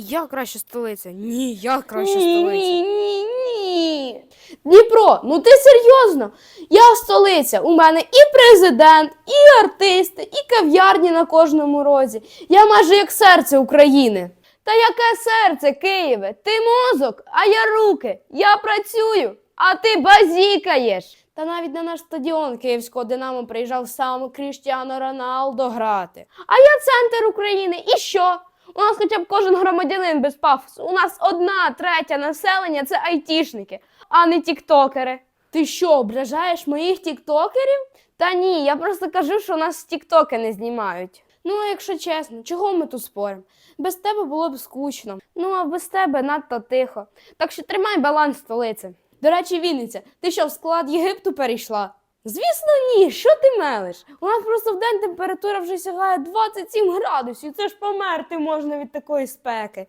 Ні, я краще столиця. Ні, я краще ні, столиця. ні, ні, ні. Дніпро, ну ти серйозно? Я столиця. У мене і президент, і артисти, і кав'ярні на кожному розі. Я майже як серце України. Та яке серце, Києве? Ти мозок, а я руки. Я працюю, а ти базікаєш. Та навіть на наш стадіон Київського Динамо приїжджав сам Кріштіано Роналдо грати. А я центр України. І що? У нас хоча б кожен громадянин без пафосу. У нас одна третя населення це айтішники, а не тіктокери. Ти що, ображаєш моїх тіктокерів? Та ні, я просто кажу, що у нас тіктоки не знімають. Ну, якщо чесно, чого ми тут споримо? Без тебе було б скучно. Ну а без тебе надто тихо. Так що тримай баланс столиці. До речі, Вінниця, ти що в склад Єгипту перейшла? Звісно, ні. Що ти мелиш? У нас просто в день температура вже сягає 27 градусів. Це ж померти можна від такої спеки.